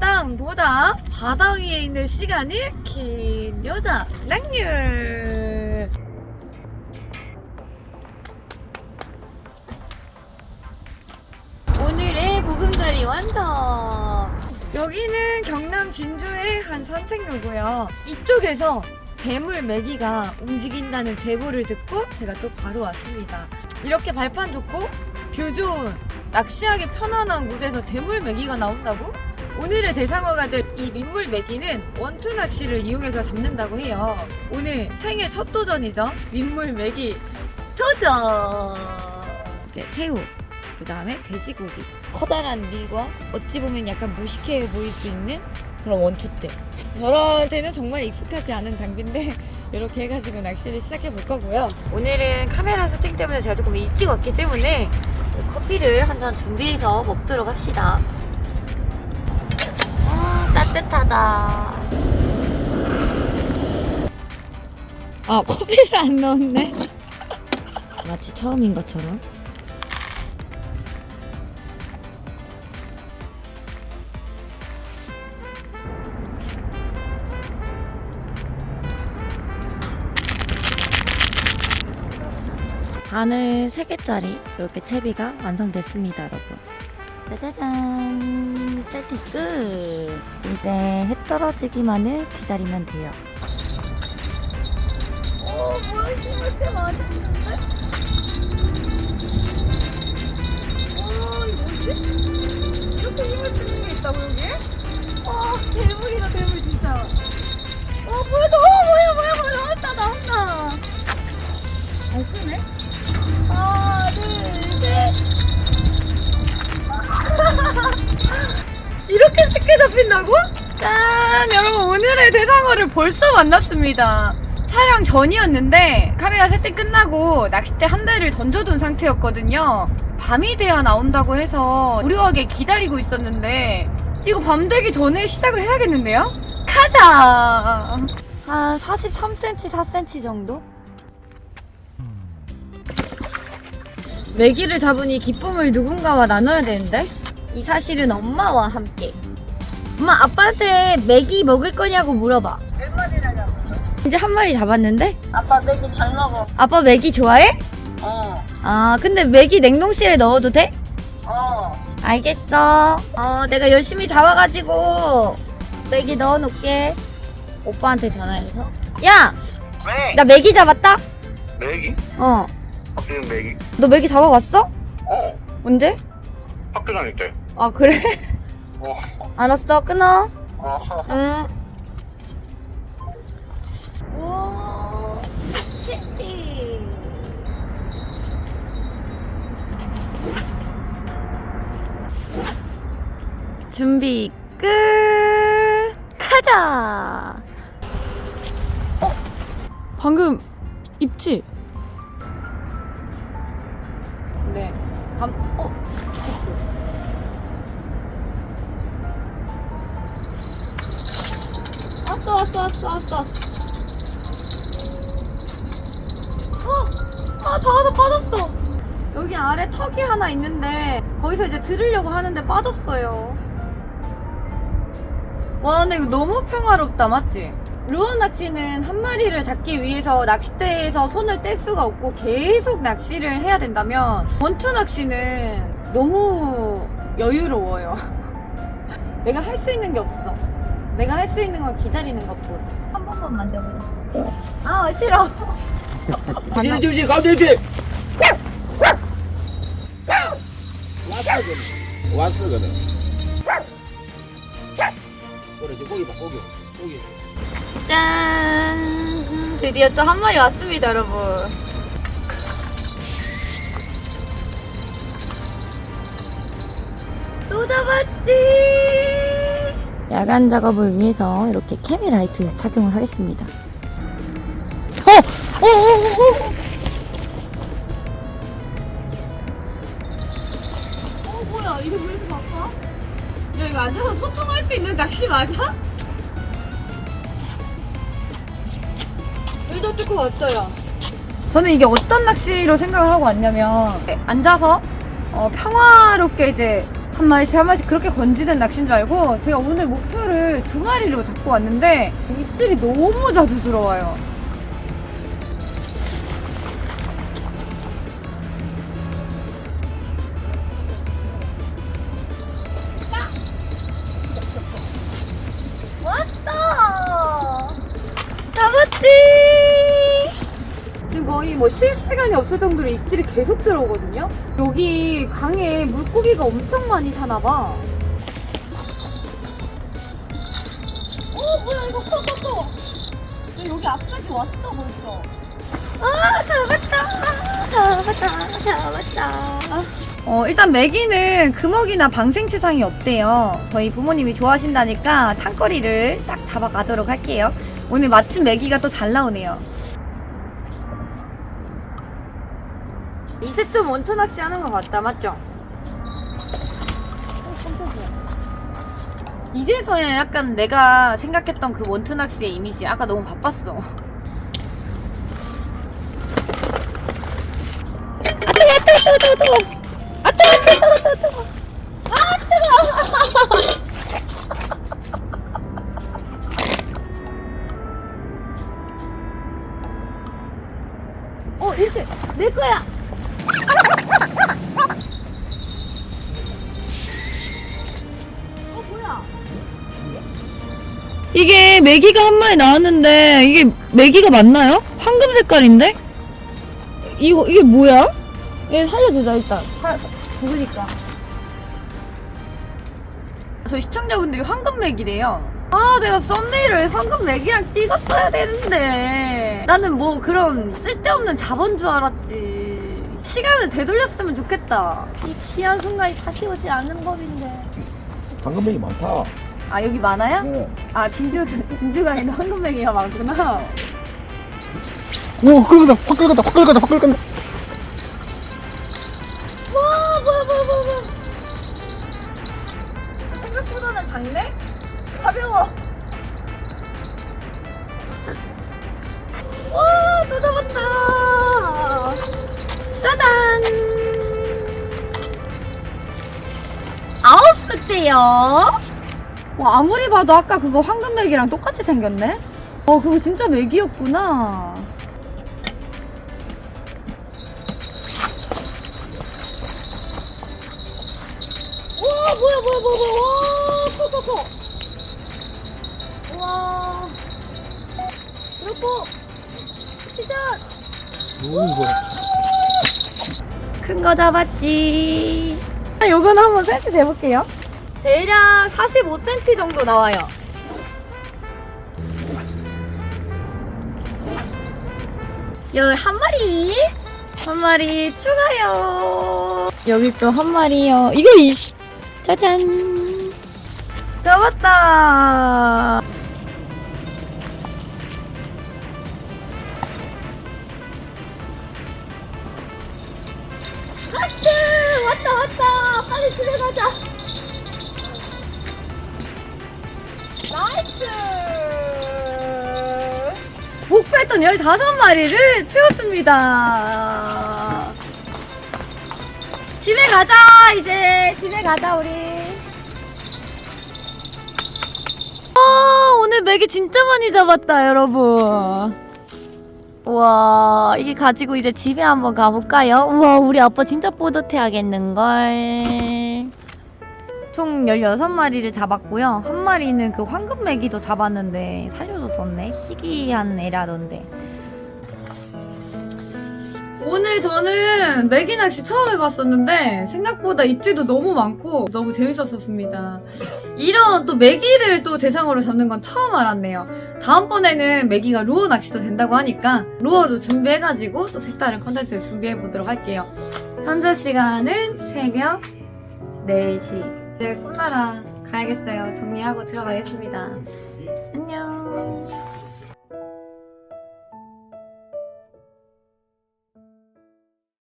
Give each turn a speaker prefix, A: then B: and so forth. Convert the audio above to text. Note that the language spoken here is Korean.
A: 땅보다 바다 위에 있는 시간이 긴 여자 랑률. 오늘의 보금자리 완성. 여기는 경남 진주의 한 산책로고요. 이쪽에서 뱀물 메기가 움직인다는 제보를 듣고 제가 또 바로 왔습니다. 이렇게 발판 좋고 뷰 좋은 낚시하기 편안한 곳에서 대물 메기가 나온다고? 오늘의 대상어가 될이 민물 메기는 원투 낚시를 이용해서 잡는다고 해요. 오늘 생애 첫 도전이죠. 민물 메기 도전! 새우, 그 다음에 돼지고기. 커다란 릴과 어찌 보면 약간 무식해 보일 수 있는 그런 원투대. 저한테는 정말 익숙하지 않은 장비인데 이렇게 해가지고 낚시를 시작해 볼 거고요. 오늘은 카메라 세팅 때문에 제가 조금 일찍 왔기 때문에 커피를 한 잔 준비해서 먹도록 합시다. 아, 따뜻하다. 아, 커피를 안 넣었네. 마치 처음인 것처럼. 바늘 3개짜리 이렇게 채비가 완성됐습니다, 여러분. 짜자잔! 세팅 끝! 이제 해 떨어지기만을 기다리면 돼요. 오, 뭐야, 이렇게 맛있는데? 와, 이거 뭐지? 이렇게 힘을 쓰는 게 있다고, 여기에? 와, 괴물 쉽게 잡힌다고? 짠! 여러분, 오늘의 대상어를 벌써 만났습니다. 촬영 전이었는데, 카메라 세팅 끝나고 낚싯대 한 대를 던져둔 상태였거든요. 밤이 돼야 나온다고 해서 무료하게 기다리고 있었는데, 이거 밤 되기 전에 시작을 해야겠는데요? 가자! 한 43cm, 4cm 정도? 메기를 잡으니 기쁨을 누군가와 나눠야 되는데 이 사실은 엄마와 함께 엄마 아빠한테 메기 먹을 거냐고 물어봐
B: 몇 마리나 잡았어?
A: 이제 한 마리 잡았는데
B: 아빠 메기 잘 먹어.
A: 아빠 메기 좋아해?
B: 어,
A: 아 근데 메기 냉동실에 넣어도 돼?
B: 어.
A: 알겠어 어 내가 열심히 잡아가지고 메기 넣어놓을게 오빠한테 전화해서 야나
C: 왜?
A: 메기 잡았다
C: 맥이?
A: 어너
C: 학교 맥이?
A: 메기 잡아봤어?
C: 어
A: 언제?
C: 학교 다닐 때
A: 아 그래?
C: 어,
A: 알았어 끊어
C: 어.
A: 응. 오, 섹시. 준비 끝. 가자. 어? 방금 입지? 네. 감. 어. 왔어 왔어 왔어 왔어 어! 아 닿아서 빠졌어 여기 아래 턱이 하나 있는데 거기서 이제 들으려고 하는데 빠졌어요 와 근데 이거 너무 평화롭다 맞지? 루어 낚시는 한 마리를 잡기 위해서 낚싯대에서 손을 뗄 수가 없고 계속 낚시를 해야 된다면 원투 낚시는 너무 여유로워요 내가 할 수 있는 게 없어 내가 할 수 있는 건 기다리는 것뿐. 한 번만 만져보자. 아, 싫어.
D: 이리 주지 가운데 주지 왔어 그는 왔어 그는 그래 저 고기 봐 고기 고기
A: 짠. 드디어 또 한 마리 왔습니다, 여러분. 또 잡았지. 야간 작업을 위해서 이렇게 캐미 라이트 착용을 하겠습니다. 어! 어! 어! 어! 어, 뭐야? 이거 왜 이렇게 바빠? 야, 이거 앉아서 소통할 수 있는 낚시 맞아? 의자 뚫고 왔어요. 저는 이게 어떤 낚시로 생각을 하고 왔냐면 앉아서 어, 평화롭게 이제 한 마리씩 한 마리씩 그렇게 건지는 낚시인 줄 알고 제가 오늘 목표를 두 마리로 잡고 왔는데 입질이 너무 자주 들어와요. 뭐쉴 시간이 없을 정도로 입질이 계속 들어오거든요? 여기 강에 물고기가 엄청 많이 사나봐. 어, 뭐야, 이거 커, 커, 커. 여기 앞까지 왔어, 벌써. 아, 잡았다. 잡았다. 잡았다. 어, 일단 메기는 금어기나 방생채상이 없대요. 저희 부모님이 좋아하신다니까 탕거리를 딱 잡아가도록 할게요. 오늘 마침 메기가 또 잘 나오네요. 이제 좀 원투 낚시 하는 것 같다, 맞죠? 이제서야 약간 내가 생각했던 그 원투 낚시의 이미지. 아까 너무 바빴어. 아, 뜨거, 아, 뜨거, 뜨거, 뜨거. 아, 뜨거, 뜨거, 뜨거, 뜨거. 아, 뜨거. 어, 이렇게 내 거야. 어, 뭐야? 이게 메기가 한 마리 나왔는데 이게 메기가 맞나요? 황금 색깔인데? 이거 이게 뭐야? 얘 살려주자 일단 사, 죽으니까 저희 시청자분들이 황금 맥이래요 아 내가 썸네일을 황금 맥이랑 찍었어야 되는데 나는 뭐 그런 쓸데없는 자본 줄 알았지 시간을 되돌렸으면 좋겠다 이 귀한 순간이 다시 오지 않는 법인데
D: 방금맥이 많다.
A: 아 여기 많아요?
D: 네.
A: 아 진주 진주강에는 황금맥이가 많구나
D: 오, 확 긁었다, 확 긁었다, 확 긁었다, 확 긁었다.
A: 와 뭐야 뭐야 뭐야 뭐야 생각보다는 작네? 가벼워 와또 잡았다 짜잔. 아홉 수째요. 와 아무리 봐도 아까 그거 황금 맥이랑 똑같이 생겼네? 어 그거 진짜 맥이었구나. 와 뭐야 뭐야 뭐야 뭐야. 와 커 커 커. 와. 그리고 시작.
D: 오, 이거.
A: 큰 거 잡았지. 요거는 한번 센스 재볼게요. 대략 45cm 정도 나와요. 열한 마리. 한 마리 추가요. 여기 또 한 마리요. 이거 이 짜잔. 잡았다 왔다 왔다. 빨리 집에 가자. 나이스. 목표했던 15마리를 채웠습니다. 집에 가자 이제. 집에 가자 우리. 아 오늘 맥이 진짜 많이 잡았다 여러분 우와 이게 가지고 이제 집에 한번 가볼까요? 우와 우리 아빠 진짜 뿌듯해 하겠는걸. 총 16마리를 잡았고요. 한 마리는 그 황금메기도 잡았는데 살려줬었네. 희귀한 애라던데 오늘 저는 메기 낚시 처음 해봤었는데 생각보다 입질도 너무 많고 너무 재밌었었습니다 이런 또 메기를 또 대상으로 잡는 건 처음 알았네요 다음번에는 메기가 루어 낚시도 된다고 하니까 루어도 준비해가지고 또 색다른 컨텐츠를 준비해보도록 할게요. 현재 시간은 새벽 4시. 이제 꿈나라 가야겠어요. 정리하고 들어가겠습니다.